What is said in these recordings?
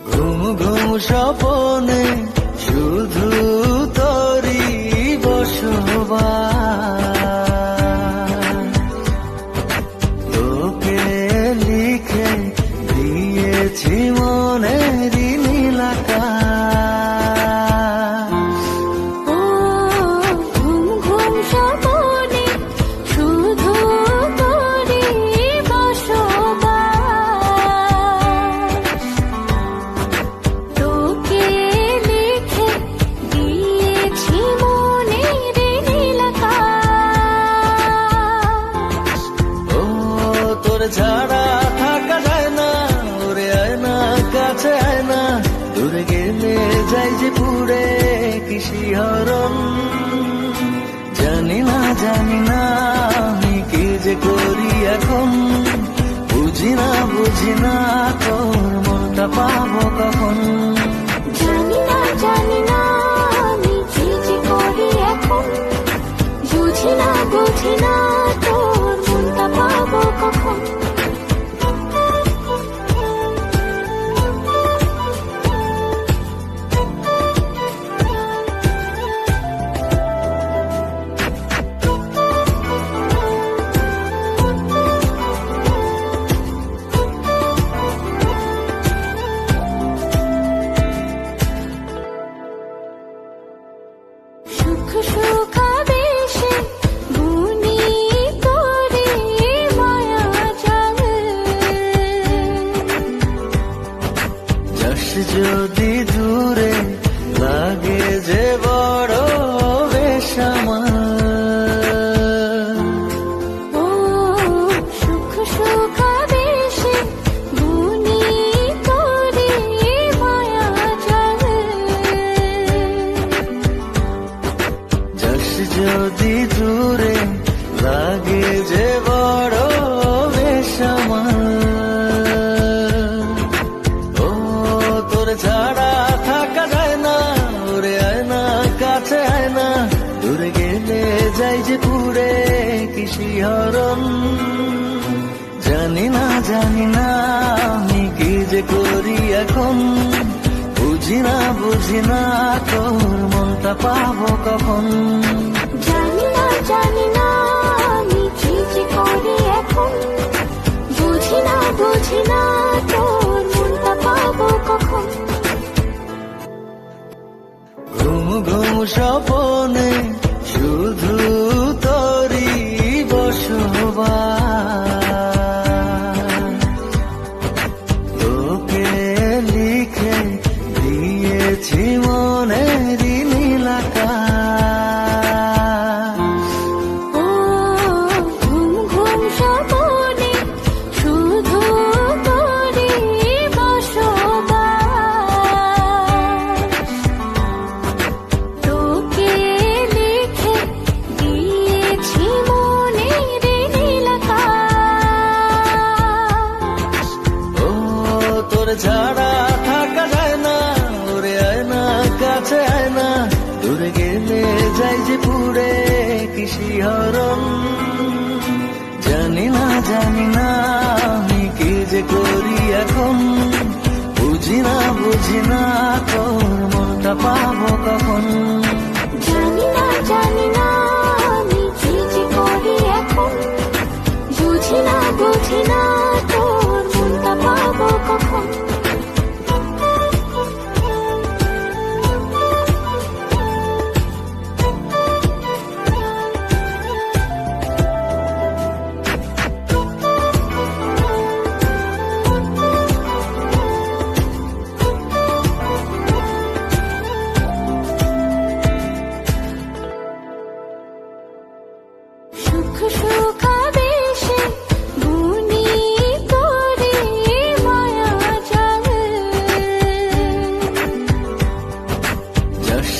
ঘুম ঘুম সপনে শুধু তরি বসবাস। তোকে লিখে দিয়েছি মনের হরণ জানি না জানি না, আমি কি যে করি এখন? বুঝি না বুঝি না, তোর মনটা পাবো কখন? জানি না জানি না যদি দূরে লাগে যে বড় বেশ আমার। সুখ সুখ পুরে কিসি হরণ জানি না জানি না আমি কি যে করি এখন। বুঝি না বুঝি না তোর মনটা পাবো কখন। জানি না জানি না আমি কি যে করি এখন। বুঝি না বুঝি না তোর মনটা পাবো কখন। ঘুম ঘুম স্বপনে জানি না আমি কি যে করি এখন। বুঝি না বুঝি না তোর মনটা পাবো কখন। জানি না জানি না।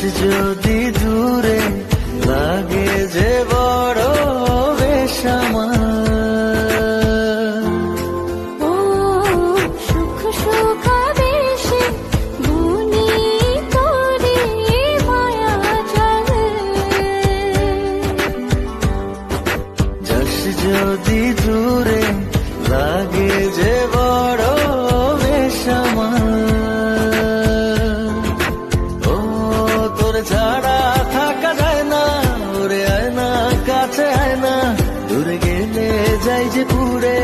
যদি দূরে যায় যে পুরে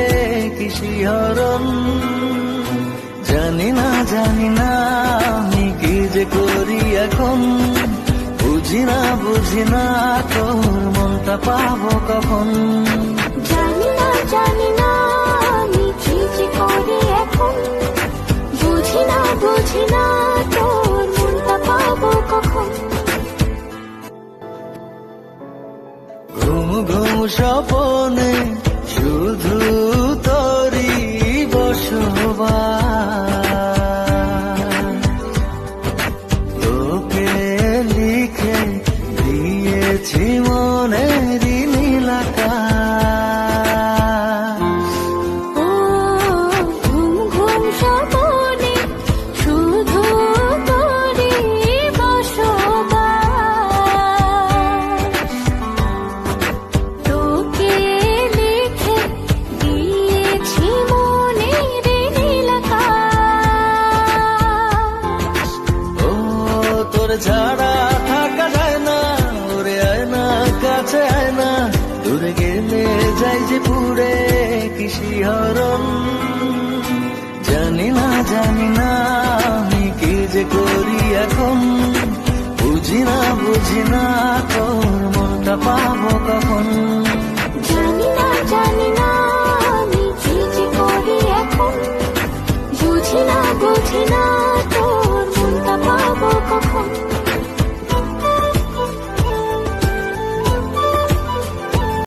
কিসি হরণ জানি না জানি না আমি কি যে করি এখন? বুঝি না বুঝি না তোর মনটা পাব কখন? জানি না জানি না বুঝি না বুঝি না ঘুম ঘুম সপনে শুধু ছাড়া থাকা যায় না, ওরে আয় না, কাছে আয় না। দূরে গেলে যাই যে পুরে কিসি হরণ। জানি না জানি না আমি কি যে করি এখন। বুঝি না বুঝি না তোর মনটা পাবো কখন।